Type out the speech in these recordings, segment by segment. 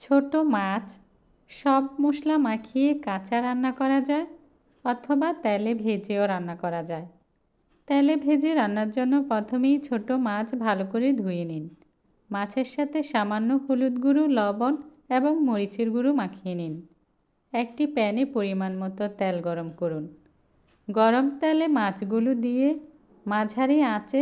ছোট মাছ, সব মশলা মাখিয়ে কাঁচা রান্না করা যায় অথবা তেলে ভেজেও রান্না করা যায়। তেলে ভেজে রান্নার জন্য প্রথমেই ছোট মাছ ভালো করে ধুয়ে নিন। মাছের সাথে সামান্য হলুদ গুঁড়ো, লবণ এবং মরিচের গুঁড়ো মাখিয়ে নিন। একটি প্যানে পরিমাণ মতো তেল গরম করুন। গরম তেলে মাছগুলো দিয়ে মাঝারি আঁচে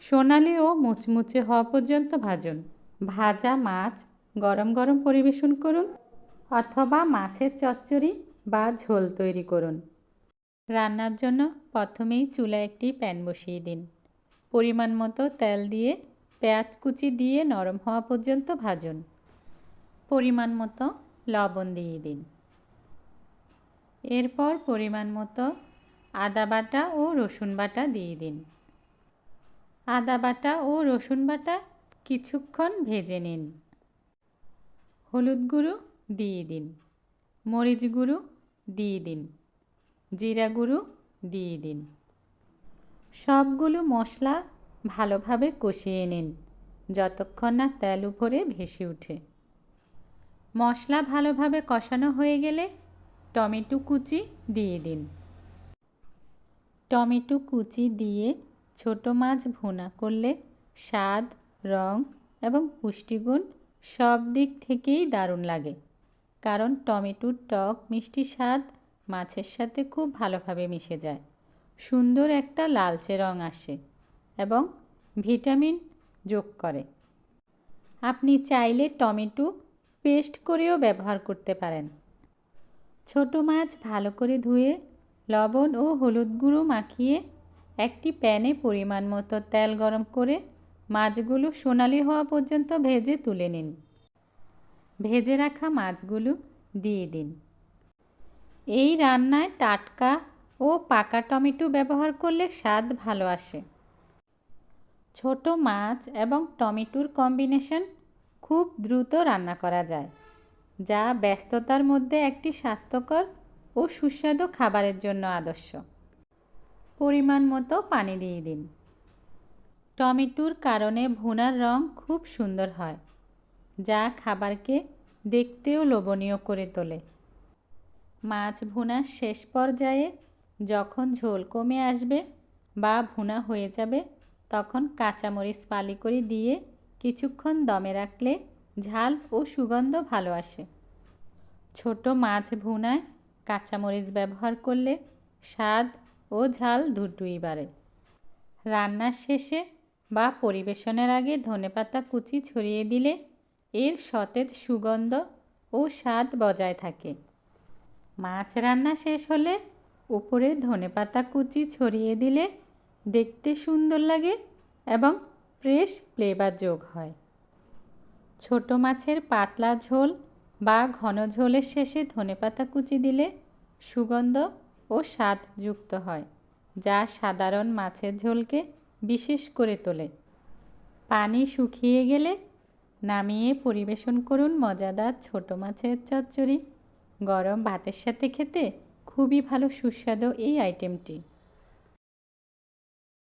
সোনালি ও মুচমুচে হওয়া পর্যন্ত ভাজুন। ভাজা মাছ গরম গরম পরিবেশন করুন অথবা মাছের চচ্চড়ি বা ঝোল তৈরি করুন। রান্নার জন্য প্রথমেই চুলা একটি প্যান বসিয়ে দিন। পরিমাণ মতো তেল দিয়ে পেঁয়াজ কুচি দিয়ে নরম হওয়া পর্যন্ত ভাজুন। পরিমাণ মতো লবণ দিয়ে দিন। এরপর পরিমাণ মতো আদা বাটা ও রসুন বাটা দিয়ে দিন। আদা বাটা ও রসুন বাটা কিছুক্ষণ ভেজে নিন। হলুদ গুঁড়ো দিয়ে দিন। মরিচ গুঁড়ো দিয়ে দিন। জিরা গুঁড়ো দিয়ে দিন। সবগুলো মশলা ভালোভাবে কষিয়ে নিন, যতক্ষণ না তেল উপরে ভেসে ওঠে। মশলা ভালোভাবে কষানো হয়ে গেলে টমেটো কুচি দিয়ে দিন। টমেটো কুচি দিয়ে ছোট মাছ ভুনা করলে স্বাদ, রং এবং পুষ্টিগুণ সব দিক থেকেই দারুণ লাগে। কারণ টমেটোর টক, মিষ্টি স্বাদ মাছের সাথে খুব ভালোভাবে মিশে যায়। সুন্দর একটা লালচে রং আসে এবং ভিটামিন যোগ করে। আপনি চাইলে টমেটো পেস্ট করেও ব্যবহার করতে পারেন। ছোট মাছ ভালো করে ধুয়ে, লবণ ও হলুদ গুঁড়ো মাখিয়ে একটি প্যানে পরিমাণ মতো তেল গরম করে মাছগুলো সোনালি হওয়া পর্যন্ত ভেজে তুলে নিন। ভেজে রাখা মাছগুলো দিয়ে দিন। এই রান্নায় টাটকা ও পাকা টমেটো ব্যবহার করলে স্বাদ ভালো আসে। ছোট মাছ এবং টমেটোর কম্বিনেশন খুব দ্রুত রান্না করা যায়, যা ব্যস্ততার মধ্যে একটি স্বাস্থ্যকর ও সুস্বাদু খাবারের জন্য আদর্শ। পরিমাণ মতো পানি দিয়ে দিন। টমেটোর কারণে ভুনার রং খুব সুন্দর হয়, যা খাবারকে দেখতেও লোভনীয় করে তোলে। মাছ ভুনার শেষ পর্যায়ে যখন ঝোল কমে আসবে বা ভুনা হয়ে যাবে, তখন কাঁচামরিচ পালি করে দিয়ে কিছুক্ষণ দমে রাখলে ঝাল ও সুগন্ধ ভালো আসে। ছোট মাছ ভুনায় কাঁচামরিচ ব্যবহার করলে স্বাদ ও ঝাল দুটোই বাড়ে। রান্নার শেষে বা পরিবেশনের আগে ধনেপাতা কুচি ছড়িয়ে দিলে এর সতেজ সুগন্ধ ও স্বাদ বজায় থাকে। মাছ রান্না শেষ হলে উপরে ধনেপাতা কুচি ছড়িয়ে দিলে দেখতে সুন্দর লাগে এবং ফ্রেশ ফ্লেভার যোগ হয়। ছোট মাছের পাতলা ঝোল বা ঘন ঝোলের শেষে ধনেপাতা কুচি দিলে সুগন্ধ ও স্বাদ যুক্ত হয়, যা সাধারণ মাছের ঝোলকে বিশেষ করে তোলে। পানি শুকিয়ে গেলে নামিয়ে পরিবেশন করুন মজাদার ছোট মাছের চচ্চড়ি। গরম ভাতের সাথে খেতে খুবই ভালো সুস্বাদু এই আইটেমটি